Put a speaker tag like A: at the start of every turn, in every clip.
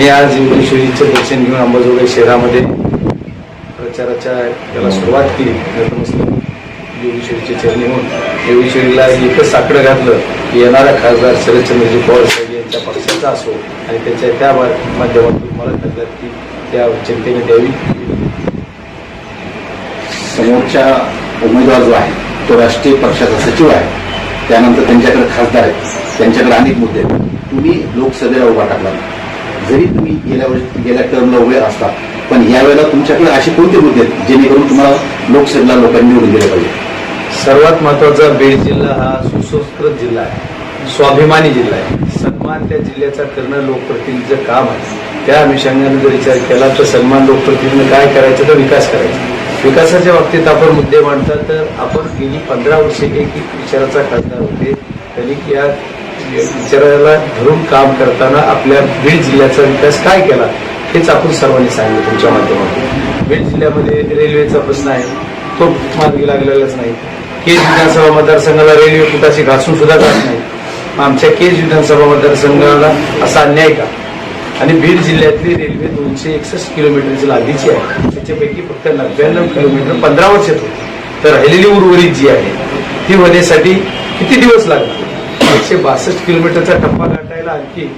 A: मी आज योगेश्वरीचे दर्शन घेऊन अंबाजोगाई शहरामध्ये प्रचाराच्या त्याला सुरुवात केली. योगेश्वरीचे चरणी होऊन योगेश्वरीला एकच साकडं घातलं की येणारा खासदार शरदचंद्रजी पवार साहेब यांच्या पक्षाचा असो आणि त्याच्या त्या माध्यमातून मला खासदार की त्या जनतेने द्यावी.
B: समोरच्या उमेदवार जो आहे तो राष्ट्रीय पक्षाचा सचिव आहे. त्यानंतर त्यांच्याकडे खासदार आहेत. त्यांच्याकडे अनेक मुद्दे आहेत. तुम्ही लोकसभेला उभा टाकला जरी तुम्ही गेल्या वर्षी गेल्या टर्मला उभे असता पण यावेळेला तुमच्याकडे असे कोणते मुद्दे आहेत जेणेकरून तुम्हाला लोकसभेला लोकांनी निवडून दिले पाहिजे?
A: सर्वात महत्त्वाचा बीड जिल्हा हा सुसंस्कृत जिल्हा आहे. स्वाभिमानी जिल्हा आहे. सन्मान त्या जिल्ह्याचा करणं लोकप्रतिनिधीचं काम आहे. त्या अनुषंगाने जर विचार केला तर सन्मान लोकप्रतिनिधीनं काय करायचं तर विकास करायचा. विकासाच्या बाबतीत आपण मुद्दे मांडतात तर आपण गेली पंधरा वर्षे एक एक विचाराचा खासदार होते. त्यांनी या विचारायला धरून काम करताना आपल्या बीड जिल्ह्याचा विकास काय केला हेच आपण सर्वांनी सांगितलं तुमच्या माध्यमातून. बीड जिल्ह्यामध्ये रेल्वेचा प्रश्न आहे. तो मार्गी लागलेलाच नाही. केज विधानसभा मतदारसंघाला रेल्वे फुटाची घासून सुद्धा जात नाही. आमच्या केज विधानसभा मतदारसंघाला असा अन्याय का? आणि बीड जिल्ह्यातली रेल्वे दोनशे एकसष्ट किलोमीटरची लादीची आहे. त्याच्यापैकी फक्त नव्याण्णव किलोमीटर पंधरा वर्षात तर राहिलेली उर्वरित जी आहे ती होण्यासाठी किती दिवस लागणार? एकशे बासष्ट किलोमीटरचा टप्पा गाठायला आणखी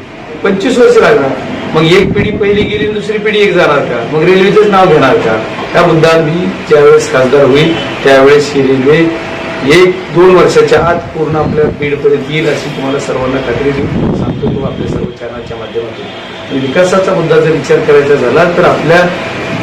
A: पंचवीस वर्ष लागणार. मग एक पिढी पहिली गेली दुसरी पिढी एक जाणार का? मग रेल्वेचंच नाव घेणार का? त्या मुद्दा मी ज्यावेळेस खासदार होईल त्यावेळेस ही रेल्वे एक दोन वर्षाच्या आत पूर्ण आपल्या बीडपर्यंत येईल अशी तुम्हाला सर्वांना खात्री देऊन सांगतो तो आपल्या सर्व चॅनलच्या माध्यमातून. विकासाचा मुद्दा जर विचार करायचा झाला तर आपल्या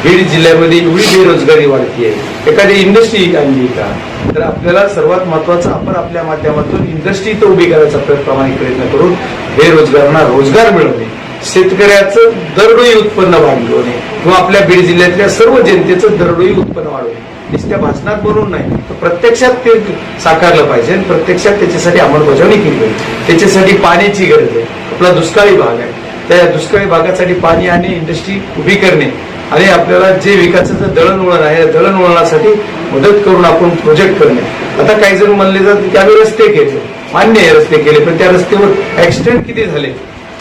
A: बीड जिल्ह्यामध्ये एवढी बेरोजगारी वाढती आहे. एखादी इंडस्ट्री आणली का? तर आपल्याला सर्वात महत्वाचं आपण आपल्या माध्यमातून इंडस्ट्री तर उभी करायचा प्रयत्न प्रामाणिक प्रयत्न करून बेरोजगारांना रोजगार मिळवणे शेतकऱ्याचं दरडोई उत्पन्न वाढवणे किंवा आपल्या बीड जिल्ह्यातल्या सर्व जनतेचं दरडोई उत्पन्न वाढवणे. नुसत्या भाषणात बोलून नाही तर प्रत्यक्षात ते साकारलं पाहिजे आणि प्रत्यक्षात त्याच्यासाठी अंमलबजावणी केली पाहिजे. त्याच्यासाठी पाण्याची गरज आहे. आपला दुष्काळी भाग आहे. त्या दुष्काळी भागासाठी पाणी आणि इंडस्ट्री उभी करणे आणि आपल्याला जे विकासाचं दळणवळण आहे. दळणवळणासाठी मदत करून आपण प्रोजेक्ट करणे. आता काही जण म्हणले जात त्यावेळी रस्ते केले. मान्य आहे रस्ते केले पण त्या रस्त्यावर ऍक्सिडेंट किती झाले?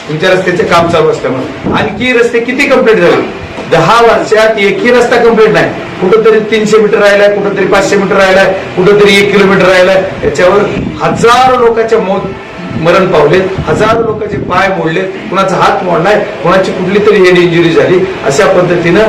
A: तुमच्या रस्त्याचे काम चालू असल्यामुळे. आणखी रस्ते किती कंप्लीट झाले? दहा वर्षात एकही रस्ता कंप्लीट नाही. कुठंतरी तीनशे मीटर राहिलाय कुठंतरी पाचशे मीटर राहिलाय कुठंतरी एक किलोमीटर राहिलाय. याच्यावर हजारो लोकांच्या मौत मरण पावले हजारो लोकांचे पाय मोडले कुणाचा हात मोडलाय कुणाची कुठली तरी हेड इंजुरी झाली अशा पद्धतीनं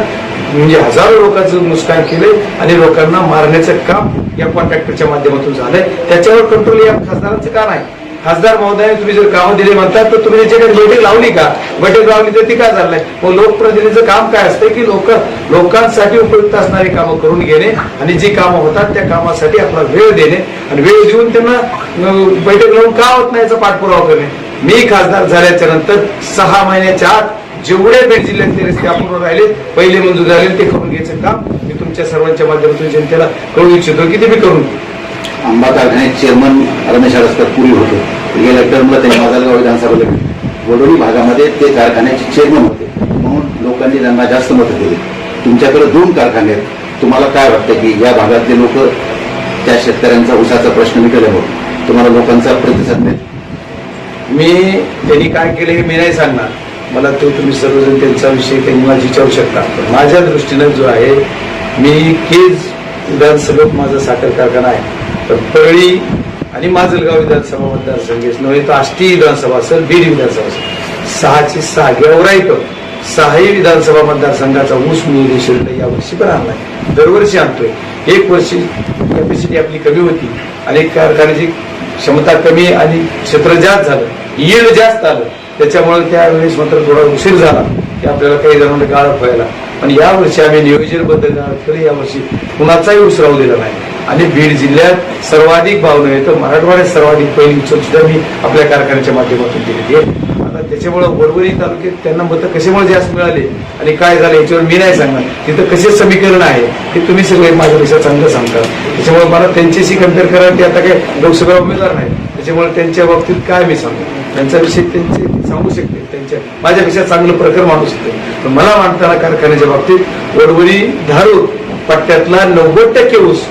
A: म्हणजे हजारो लोकांचं नुकसान केले आणि लोकांना मारण्याचं काम या कॉन्ट्रॅक्टरच्या माध्यमातून झालंय. त्याच्यावर कंट्रोल या खासदारांचं का नाही? खासदार महोदय तुम्ही जर कामं दिले म्हणतात तर तुम्ही याच्याकडे बैठक लावली का? बैठक लावली तर ती काय चाललंय मग लोकप्रतिनिधीचं काम काय असतं की लोक लोकांसाठी उपयुक्त असणारी कामं करून घेणे आणि जी कामं होतात त्या कामासाठी आपला वेळ देणे आणि वेळ देऊन त्यांना बैठक लावून का होत नाही याचा पाठपुरावा करणे. मी खासदार झाल्याच्यानंतर सहा महिन्याच्या आत जेवढे बीड जिल्ह्यातले रस्ते अपूर्ण राहिले पहिले मंजूर झाले ते करून घ्यायचं काम मी तुमच्या सर्वांच्या माध्यमातून जनतेला कळू इच्छितो की ते मी करून घेऊ
B: आंबा कारखान्यात चेअरमन रमेश अडसकर होते. गेल्या टर्मला त्यांनी माजलगाव विधानसभेला वडोली भागामध्ये ते कारखान्याचे चेअरमन होते. म्हणून लोकांनी त्यांना जास्त मतं दिली. तुमच्याकडे दोन कारखाने आहेत. तुम्हाला काय वाटतं की या भागातले लोक त्या शेतकऱ्यांचा उसाचा प्रश्न मिटवल्यामुळे तुम्हाला लोकांचा प्रतिसाद मिळेल?
A: मी त्यांनी काय केलं हे मी नाही सांगणार. मला तो तुम्ही सर्वजण त्यांचा विषय त्यांनी मला विचारू शकता. माझ्या दृष्टीनं जो आहे मी केज विधानसभेत माझा साखर कारखाना आहे. तर परळी आणि माजलगाव विधानसभा मतदारसंघ नव्हे तर आष्टी विधानसभा असेल बीड विधानसभा असेल. सहाची सहा गेवराई सहाही विधानसभा मतदारसंघाचा ऊस मी शिल्ड या वर्षी पण आणलाय दरवर्षी आणतोय. एक वर्षी कॅपॅसिटी आपली कमी होती अनेक कारखान्याची क्षमता कमी आणि क्षेत्र जास्त झालं. येड जास्त आलं. त्याच्यामुळे त्यावेळेस मात्र थोडा उशीर झाला की आपल्याला काही जणांना गाळप व्हायला. पण या वर्षी आम्ही नियोजनबद्ध गाळप केलं या वर्षी कुणाचाही ऊस दिला नाही. आणि बीड जिल्ह्यात सर्वाधिक भावना नव्हे तर मराठवाड्यात सर्वाधिक पहिली सुद्धा मी आपल्या कारखान्याच्या माध्यमातून दिलेली आहे आता त्याच्यामुळं वडवरी तालुक्यात त्यांना मतं कशामुळे जास्त मिळाले आणि काय झालं याच्यावर मी नाही सांगणार. तिथं कसे समीकरण आहे ते तुम्ही सगळे माझ्यापेक्षा चांगलं सांगता. त्याच्यामुळे मला त्यांच्याशी कंपेअर करा की आता काय लोकसभा उमेदवार नाही त्याच्यामुळे त्यांच्या बाबतीत काय मी सांगू? त्यांचा विषय त्यांचे सांगू शकते त्यांच्या माझ्यापेक्षा चांगलं प्रकार मानू शकते. पण मला मानताना कारखान्याच्या बाबतीत वडवरी धारूर पट्ट्यातला नव्वद टक्के ऊस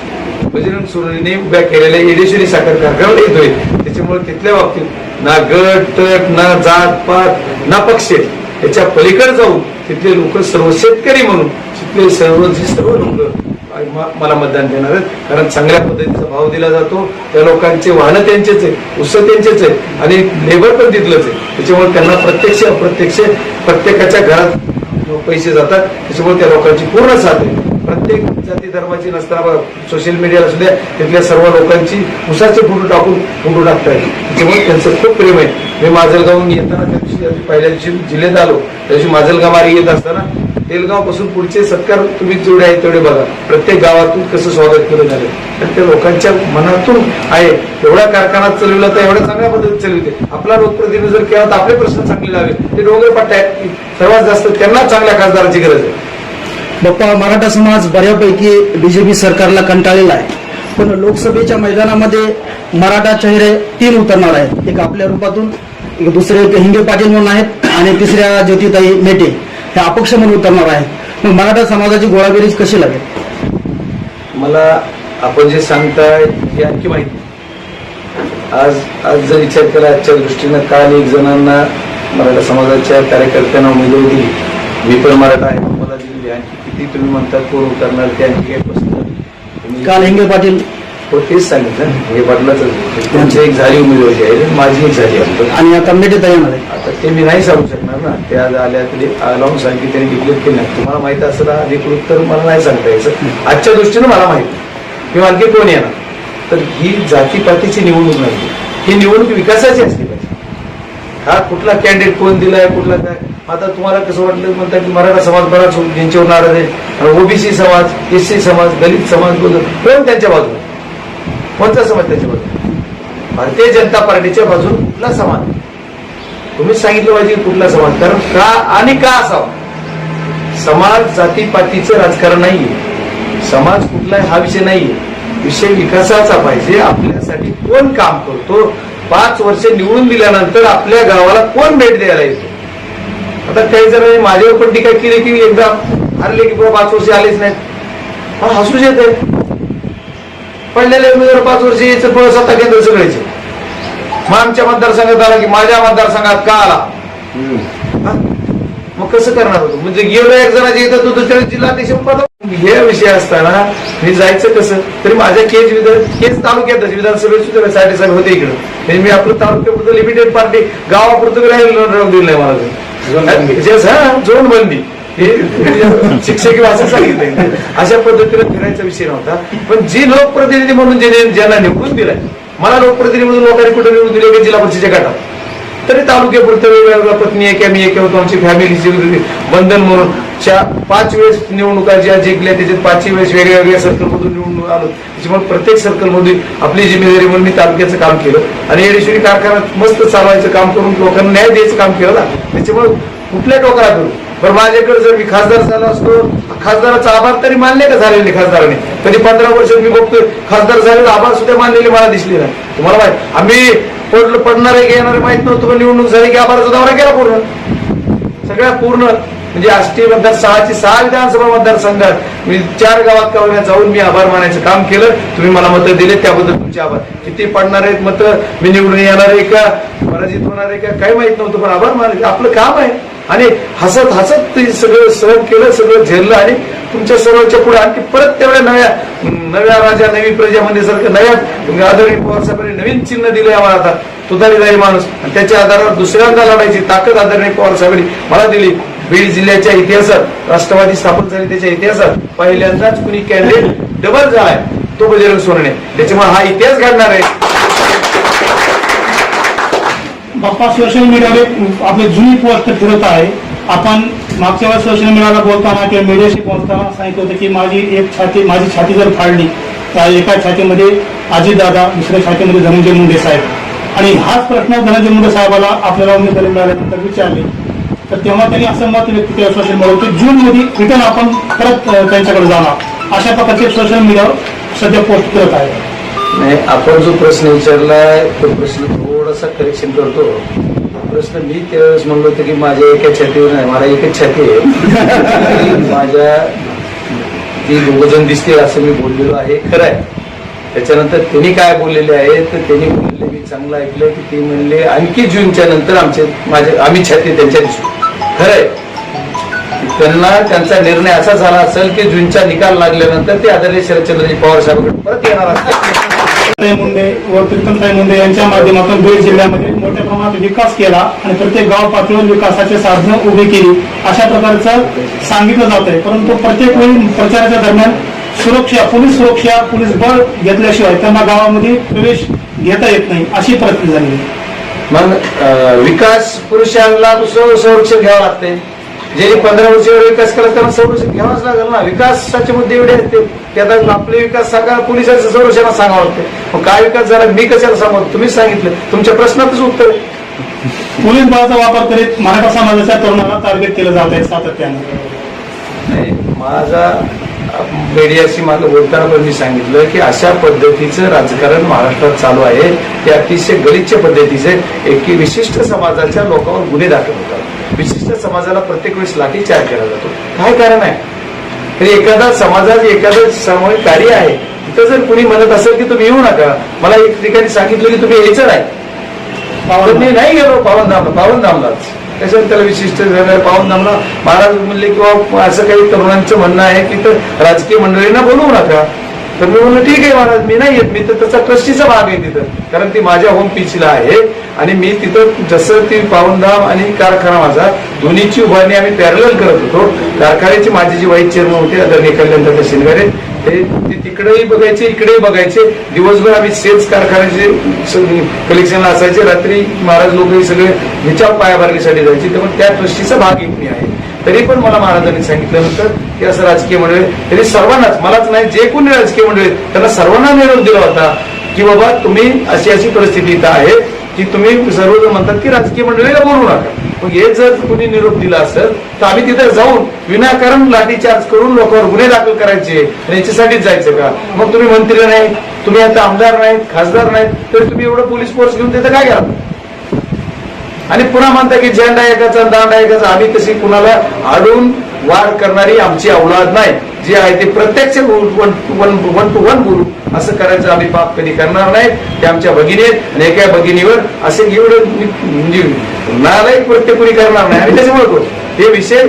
A: बजरंग सोनवणेने उभ्या केलेल्या येडेश्वरी साखर कारखान्यावर येतोय. त्याच्यामुळे तिथल्या बाबतीत ना गट तट ना जात पात ना पक्ष त्याच्या पलीकडे जाऊन तिथले लोक सर्व शेतकरी म्हणून तिथले सर्व जे सर्व लोक मला मतदान देणार आहेत. कारण चांगल्या पद्धतीचा भाव दिला जातो. त्या लोकांचे वाहनं त्यांचेच आहे उस त्यांचेच आहे आणि लेबर पण तिथलंच आहे त्याच्यामुळे त्यांना प्रत्यक्ष अप्रत्यक्ष प्रत्येकाच्या घरात पैसे जातात. त्याच्यामुळे त्या लोकांची पूर्ण साथ आहे. प्रत्येक जाती धर्माची नसताना सोशल मीडिया असू द्या तिथल्या सर्व लोकांची उसाचे फोटो टाकून फोटो टाकतात त्याच्यामुळे त्यांचं खूप प्रेम आहे. मी माजलगावहून येताना त्या दिवशी पहिल्या दिवशी जिल्ह्यात आलो. त्या दिवशी माजलगाव मार्गे येत असताना तेलगावपासून पुढचे सत्कार तुम्ही जेवढे आहेत तेवढे बघा. प्रत्येक गावातून कसं स्वागत केलं झालं तर त्या लोकांच्या मनातून आहे. एवढा कारखाना चालवला तर एवढ्या चांगल्या पद्धतीत चालवते. आपला लोकप्रतिनिधी जर केला तर आपले प्रश्न चांगले लावे ते डोंगर पट्टा आहेत सर्वात जास्त त्यांना चांगल्या खासदाराची गरज आहे.
C: बाप्पा मराठा समाज बऱ्यापैकी बीजेपी सरकारला कंटाळलेला आहे. पण लोकसभेच्या मैदानामध्ये मराठा चेहरे तीन उतरणार आहेत. एक आपल्या रूपातून एक दुसरे एक हिंगे पाटील म्हणून आहेत आणि तिसऱ्या ज्योतिताई मेटे हे अपक्ष म्हणून उतरणार आहेत. मग मराठा समाजाची गोळाबेरीज कशी लागेल?
A: मला आपण जे सांगताय हे आणखी माहिती आज आज जर विचार केला आजच्या दृष्टीनं काल एक जणांना मराठा समाजाच्या कार्यकर्त्यांना उमेदवारी दिली. मी पण मराठा आहे. किती तुम्ही म्हणतात कोण उतरणार ते आणखी काही तुम्ही-
C: काल हिंगे पाटील
A: हो तेच सांगितलं हे बदलाच त्यांची एक झाली उमेदवारी आहे माझी एक झाली आहे.
C: आणि आता मेटे तयार
A: आता ते मी नाही सांगू शकणार ना. ते आज आल्या तरी लावून सांगितले त्यांनी डिक्लेअर केलं तुम्हाला माहीत असेल अधिकृत तर मला नाही सांगता यायचं. आजच्या दृष्टीनं मला माहिती किंवा आणखी कोण येणार? तर ही जातीपातीची निवडणूक नाही ही निवडणूक विकासाची असली पाहिजे. हा कुठला कॅन्डिडेट कोण दिलाय कुठला काय आता तुम्हाला कसं वाटलं? म्हणतात की मराठा समाज बराच यांच्यावर नाराज आहे. ओबीसी समाज एससी समाज दलित समाज बोलतो कोण त्यांच्या बाजू कोणता समाज त्याच्या बाजू भारतीय जनता पार्टीच्या बाजून कुठला समाज. तुम्ही सांगितलं पाहिजे की कुठला समाज? कारण का आणि का असावा? समाज जातीपातीचं राजकारण नाहीये. समाज कुठला हा विषय नाहीये. विषय विकासाचा पाहिजे. आपल्यासाठी कोण काम करतो? पाच वर्ष निवडून दिल्यानंतर आपल्या गावाला कोण भेट द्यायला येतो? आता काही जर माझ्यावर पण टीका केली की एकदा हरले की बाबा पाच वर्ष आलेच नाहीत. मला हसूच येत. आहे पडलेले उमेदवार पाच वर्ष यायचं फळ सत्ता केंद्र सगळ्याचे. मग आमच्या मतदारसंघात आला की माझ्या मतदारसंघात का आला? मग कसं करणार होतो? म्हणजे गेलो एक जणाचे येतात तू दुसऱ्या जिल्हाध्यक्ष पद हे विषय असताना मी जायचं कसं? तरी माझ्या केज विधान केज तालुक्यात विधानसभेत सुद्धा साठी साहेब होते इकडं. म्हणजे मी आपलं तालुक्यापुरतं लिमिटेड पार्टी गावापुरतं राहिलो दिलं नाही मला. झोन बंदी. हे शिक्षक असं सांगितलं अशा पद्धतीने फिरायचा विषय नव्हता. पण जी लोकप्रतिनिधी म्हणून ज्याने निवडून दिलाय मला लोकप्रतिनिधी म्हणून लोकांनी कुठे निवडून दिले? की जिल्हा परिषदेच्या गटात. तरी तालुक्यापुरतं वेगवेगळ्या पत्नी आहे किंवा मी एक होतो. आमची फॅमिलीची बंधन म्हणून च्या पाच वेळेस निवडणुका ज्या जिंकल्या त्याच्यात पाचही वेळेस वेगळ्या वेगळ्या सर्कलमधून निवडणूक आलो त्याच्यामुळे प्रत्येक सर्कलमध्ये आपली जिम्मेदारी म्हणून मी तालुक्याचं काम केलं. आणि येडेश्वरी कारखान्यात मस्त चालवायचं काम करून लोकांना न्याय द्यायचं काम केलं ना. त्याच्यामुळे कुठल्या टोकाला करू? पण माझ्याकडे जर मी खासदार झाला असतो खासदाराचा आभार तरी मानले का झालेले खासदाराने? कधी पंधरा वर्ष मी बघतोय खासदार झालेला आभार सुद्धा मानलेले मला दिसले नाही. तुम्हाला माहीत आम्ही पडलं पडणारे घेणारे माहीत नव्हतं पण निवडणूक झाली की आभाराचा दौरा केला पूर्ण. सगळ्या पूर्ण म्हणजे आष्टी मतदार सहाची सहा विधानसभा मतदारसंघात मी चार गावात कळवण्यात जाऊन मी आभार मानायचं काम केलं. तुम्ही मला मतं दिले त्याबद्दल तुमचे आभार. किती पडणार आहेत मतं? मी निवडून येणार आहे का? पराजित होणार आहे का? काही माहीत नव्हतं पण आभार मानायचं. आपलं काम आहे. आणि हसत हसत ते सगळं सहन केलं सगळं झेललं आणि तुमच्या सर्वांच्या पुढे आणखी परत तेवढ्या नव्या नव्या राजा नवी प्रजामध्ये सारखं नव्या आदरणीय पवार साहेबांनी नवीन चिन्ह दिलंय आम्हाला आता. तुतारीदारी माणूस. आणि त्याच्या आधारावर दुसऱ्यांदा लढायची ताकद आदरणीय पवार साहेबांनी मला दिली. बीड जिल्ह्याच्या इतिहासात राष्ट्रवादी स्थापन झाली त्याच्या इतिहासात पहिल्यांदाच कुणी कॅन्डिडेट डबल झालाय तो बजरंग सोनणे. त्याच्यामुळे हा इतिहास घडणार आहे.
D: बाप्पा सोशल मीडियावर आपले जुनी पोस्ट फिरत आहे. आपण मागच्या वेळेस सोशल मीडियाला बोलताना किंवा मीडियाशी बोलताना सांगितलं होतं की माझी एक छाती माझी छाती जर फाडली तर एका छातीमध्ये अजितदादा दुसऱ्या छातीमध्ये धनंजय मुंडे साहेब. आणि हाच प्रश्न धनंजय मुंडे साहेबाला आपल्याला उमेदवारी मिळाल्यानंतर विचारले. तर तेव्हा त्यांनी असं मत व्यक्त केलं सोशल मीडियावर की जून मध्ये रिटर्न आपण परत त्यांच्याकडे जाणार. अशा प्रकारचे सोशल मीडियावर सध्या पोस्ट करत आहे
A: नाही आपण जो प्रश्न विचारलाय तो प्रश्न थोडासा करेक्शन करतो. प्रश्न मी त्यावेळेस म्हणलो होतो की माझ्या एका छातीवर नाही मला एकच छाती आहे. माझ्या ती दोघजण दिसतील असं मी बोललेलो आहे खरं आहे. त्याच्यानंतर त्यांनी काय बोललेले आहे तर त्यांनी बोललेले मी चांगलं ऐकलं की ते म्हणले आणखी जूनच्या नंतर आमचे माझे आम्ही छाती त्यांच्या दिसू. खरंय. त्यांना त्यांचा निर्णय असा झाला असेल की जूनचा निकाल लागल्यानंतर ते आदरणीय शरदचंद्रजी पवार साहेबांकडे परत येणार असतात
D: मुंडे व प्रीतमताई मुंडे यांच्या माध्यमातून बीड जिल्ह्यामध्ये मोठ्या प्रमाणात विकास केला आणि प्रत्येक गाव पातळीवर विकासाचे साधनं उभी केली. अशा प्रकारचं सांगितलं जात आहे. परंतु प्रत्येक वेळी प्रचाराच्या दरम्यान सुरक्षा पोलीस सुरक्षा पोलीस बळ घेतल्याशिवाय त्यांना गावामध्ये प्रवेश घेता येत नाही अशी प्रक्रिया झाली आहे.
A: मग विकास पुरुषांना संरक्षण घ्यावं लागते ज्यांनी पंधरा वर्ष विकास केला त्यांना संरक्षण घ्यावंच लागेल ना. विकासाचे मुद्दे एवढे आहेत ते. आता आपले विकास सांगा पोलिसांचं संरक्षण सांगावं लागते मग काय विकास झाला मी कशाला सांगू? तुम्हीच सांगितलं. तुमच्या प्रश्नातच उत्तर आहे.
D: पोलीस बळाचा वापर करीत मराठा समाजाच्या तरुणाला टार्गेट केलं जात आहे सातत्याने.
A: माझा मीडियाशी मला बोलताना पण मी सांगितलं की अशा पद्धतीचं राजकारण महाराष्ट्रात चालू आहे. ते अतिशय गलिच्छ पद्धतीचे एक विशिष्ट समाजाच्या लोकांवर गुन्हे दाखल होतात. विशिष्ट समाजाला प्रत्येक वेळेस लाठीचार केला जातो. काय कारण आहे? तरी एखादा समाजात एखादं सामूहिक कार्य आहे तिथं जर कुणी म्हणत असेल की तुम्ही येऊ नका मला एक ठिकाणी सांगितलं की तुम्ही यायचं नाही. मी नाही. गेलो पावनधामला पावनधामलाच त्याच्यावर त्याला विशिष्ट झालं पावनधामला महाराज म्हणले किंवा असं काही तरुणांचं म्हणणं आहे की तर राजकीय मंडळींना बोलवू नका. तर मी म्हणलं ठीक आहे महाराज मी नाही येत. मी तर त्याचा ट्रस्टीचा भाग आहे तिथं. कारण ती माझ्या होम पिचला आहे आणि मी तिथं जसं ती पावनधाम आणि कारखाना माझा दोन्हीची उभारणी आम्ही पॅरल करत होतो. कारखान्याची माझी जी वाईस चेअरमन होते आदरणीय कल्याणदादा शिंगारे ते ते तिकडेही बघायचे इकडेही बघायचे. दिवसभर आम्ही सेल्स कारखान्याचे कलेक्शनला असायचे. रात्री महाराज लोक हे सगळे ह्याच्या पायाभरणीसाठी जायचे. त्यामुळे त्या ट्रस्टीचा भाग एक मी आहे. तरी पण मला महाराजांनी सांगितलं होतं की असं राजकीय मंडळी तरी सर्वांनाच मलाच नाही जे कोणी राजकीय मंडळी त्यांना सर्वांना निरोप दिला होता की बाबा तुम्ही अशी अशी परिस्थिती इथं आहे की तुम्ही सर्वजण म्हणतात की राजकीय मंडळीला बोलू नका. मग हे जर कुणी निरोप दिला असेल तर आम्ही तिथे जाऊन विनाकारण लाठीचार्ज करून लोकांवर गुन्हे दाखल करायचे आणि याच्यासाठीच जायचं का? मग तुम्ही मंत्री नाही तुम्ही आता आमदार नाहीत खासदार नाहीत तर तुम्ही एवढं पोलीस फोर्स घेऊन तिथे काय करा आणि पुन्हा म्हणता की झेंडा एकाचा दांडा एकाचा आम्ही तशी कुणाला आडून वाढ करणारी आमची अवलाद नाही. जी आहे ते प्रत्यक्ष one one one two one गुरु. असं करायचं आम्ही पाप कधी करणार नाही. ते आमच्या भगिनी आहेत आणि एका भगिनीवर असे एवढं म्हणजे नालायक प्रत्येक कोणी करणार नाही. आणि त्याच्यामुळे बोल. हे विषय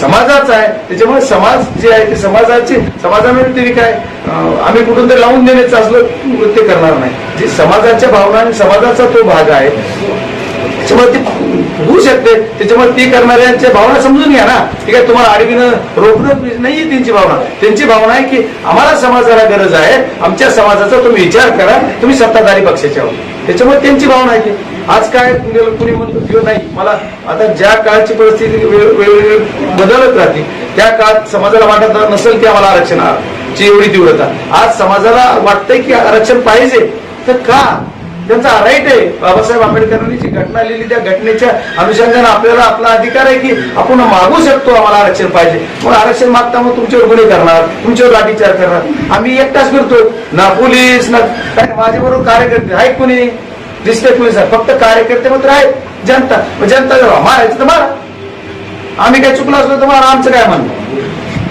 A: समाजाचा आहे. त्याच्यामुळे समाज जे आहे ते समाजाचे समाजामध्ये तरी काय? आम्ही कुठून तरी लावून देण्याचं असलं ते करणार नाही. जे समाजाच्या भावना आणि समाजाचा तो भाग आहे त्याच्यामुळे ते होऊ शकते. त्याच्यामुळे ती करणाऱ्यांच्या भावना समजून घ्या ना. ठीक आहे तुम्हाला आडवीनं रोखणं नाहीये त्यांची भावना. त्यांची भावना आहे की आम्हाला समाजाला गरज आहे. आमच्या समाजाचा तुम्ही विचार करा. तुम्ही सत्ताधारी पक्षाच्या आहोत. त्याच्यामुळे त्यांची भावना आहे की आज काय कुणी म्हणतो किंवा नाही. मला आता ज्या काळची परिस्थिती वेगवेगळी बदलत राहते त्या काळात समाजाला वाटत नसेल की आम्हाला आरक्षण ची एवढी तीव्रता. आज समाजाला वाटतंय की आरक्षण पाहिजे. तर का? त्यांचा राईट आहे. बाबासाहेब आंबेडकरांनी जी घटना लिहिली त्या घटनेच्या अनुषंगाने आपल्याला आपला अधिकार आहे की आपण मागू शकतो. आम्हाला आरक्षण पाहिजे. पण आरक्षण मागता मग तुमच्यावर गुन्हे करणार तुमच्यावर लाठीचार करणार. आम्ही एकटाच फिरतो. ना पोलीस ना काय माझ्याबरोबर कार्यकर्ते आहेत कोणी? दिसते पोलीस आहेत. फक्त कार्यकर्ते मात्र आहेत. जनता. जनता मारायचं तर मारा. आम्ही काय चुकलो असलो तर मारा. आमचं काय म्हणणं?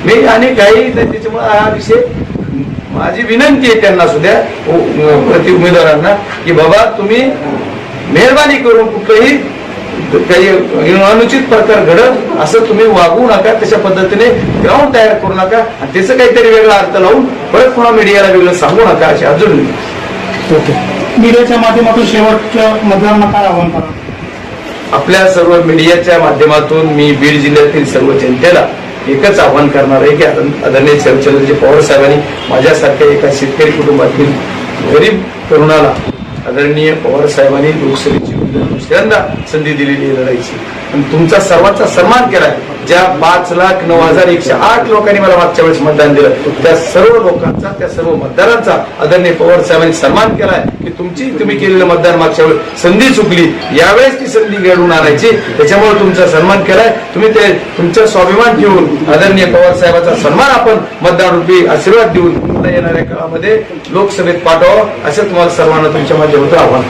A: मी आणि काही त्याच्यामुळे हा विषय माझी विनंती आहे त्यांना सुद्धा प्रति उमेदवारांना की बाबा तुम्ही मेहरबानी करून कुठलंही काही अनुचित प्रकार घडत असं तुम्ही वागू नका तशा पद्धतीने ग्राउंड तयार करू नका आणि त्याचं काहीतरी वेगळा अर्थ लावून परत पुन्हा मीडियाला वेगळं सांगू नका अशी अजून
D: मीडियाच्या माध्यमातून शेवटच्या मतदारांना काय आव्हान करा?
A: आपल्या सर्व मीडियाच्या माध्यमातून मी बीड जिल्ह्यातील सर्व जनतेला एकच आव्हान करणार आहे की आदरणीय शरदचंद्रजी पवार साहेबांनी माझ्यासारख्या एका शेतकरी कुटुंबातील गरीब तरुणाला आदरणीय पवार साहेबांनी लोकसभेची दुसऱ्यांदा संधी दिलेली आहे लढाईची. आणि तुमचा सर्वांचा सन्मान केलाय. ज्या पाच लाख नऊ हजार एकशे आठ लोकांनी मला मागच्या वेळेस मतदान दिलं त्या सर्व लोकांचा त्या सर्व मतदारांचा आदरणीय पवार साहेबांनी सन्मान केलाय की तुमची तुम्ही केलेलं मतदान मागच्या वेळेस संधी चुकली. यावेळेस ती संधी घडवून आणायची. त्याच्यामुळे तुमचा सन्मान केलाय. तुम्ही ते तुमचा स्वाभिमान ठेवून आदरणीय पवार साहेबांचा सन्मान आपण मतदान रूपी आशीर्वाद देऊन येणाऱ्या काळामध्ये लोकसभेत पाठवावं असं तुम्हाला सर्वांना तुमच्या माध्यमातून आव्हान